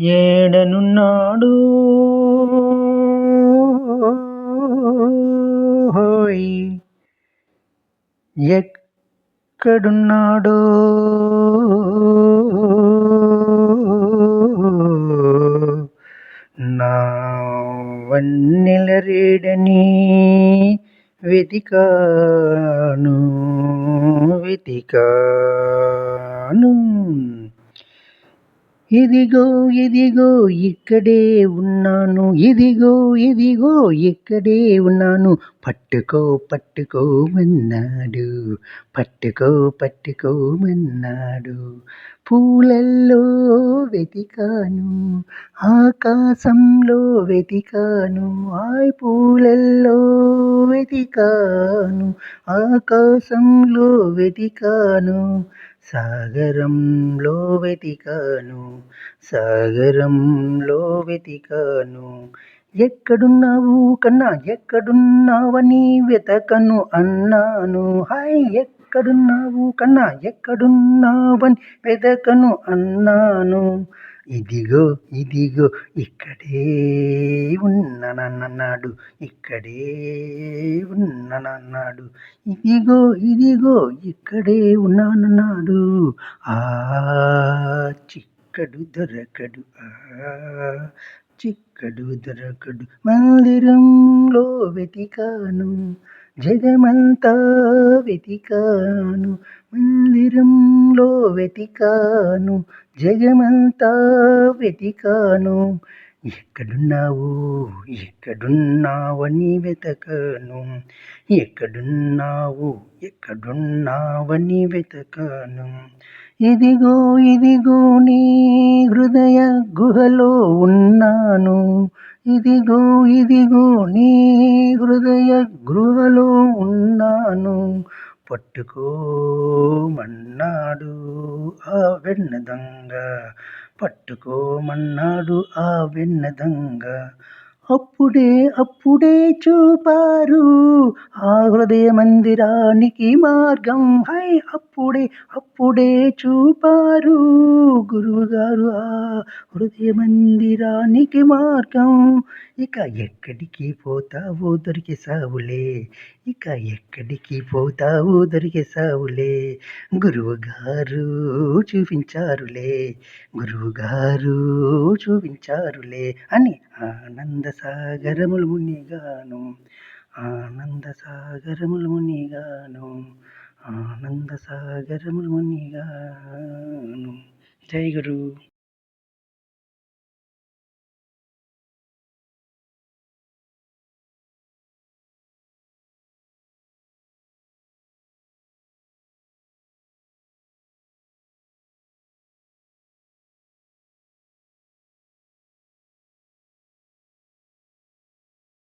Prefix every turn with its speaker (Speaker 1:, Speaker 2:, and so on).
Speaker 1: ఏడనున్నాడు. హోయ్. ఎక్కడున్నాడో? నా వన్నెల రేడని వెతికాను వెతికాను. ఇదిగో ఇదిగో ఇక్కడే ఉన్నాను. ఇదిగో ఇదిగో ఇక్కడే ఉన్నాను. పట్టుకో పట్టుకోమన్నాడు పట్టుకో పట్టుకోమన్నాడు పూలల్లో వెతికాను ఆకాశంలో వెతికాను ఆయ్ పూలల్లో వెతికాను ఆకాశంలో వెతికాను సాగరంలో వెతికాను సాగరంలో వెతికాను. ఎక్కడున్నావు కన్నా ఎక్కడున్నావని వెతకను అన్నాను. హాయ్ ఎక్కడున్నావు కన్నా ఎక్కడున్నావని పెదకను అన్నాను. ఇదిగో ఇదిగో ఇక్కడే ఉన్నానన్నాడు ఇక్కడే ఉన్నానన్నాడు. ఇదిగో ఇదిగో ఇక్కడే ఉన్నానన్నాడు. ఆ చిక్కడు దొరకడు ఆ చిక్కడు దొరకడు. మందిరంలో వెతికాను. జగమంతా వెతికాను మందిరంలో వెతికాను జగమంతా వెతికాను. ఎక్కడున్నావు? ఎక్కడున్నావని వెతకాను. ఎక్కడున్నావు? ఎక్కడున్నావని వెతకాను. ఇదిగో ఇదిగో నీ హృదయ గుహలో ఉన్నాను. ఇదిగో ఇదిగో నీ హృదయ గృహలో ఉన్నాను. పట్టుకోమన్నాడు ఆ వెన్నదంగ పట్టుకోమన్నాడు ఆ వెన్నదంగ అప్పుడే అప్పుడే చూపారు. ఆ హృదయ మందిరానికి మార్గం హై అప్పుడే అప్పుడే చూపారు గురువుగారు ఆ హృదయ మందిరానికి మార్గం. ఇక ఎక్కడికి పోతావో దొరికి సావులే ఇక ఎక్కడికి పోతావో దొరికి సావులే గురువు గారు చూపించారులే గురువు గారు చూపించారులే అని ఆనంద సాగరములు మునిగాను ఆనంద సాగరములు మునిగాను. ఆనంద సాగరములు మునిగాను జై గురు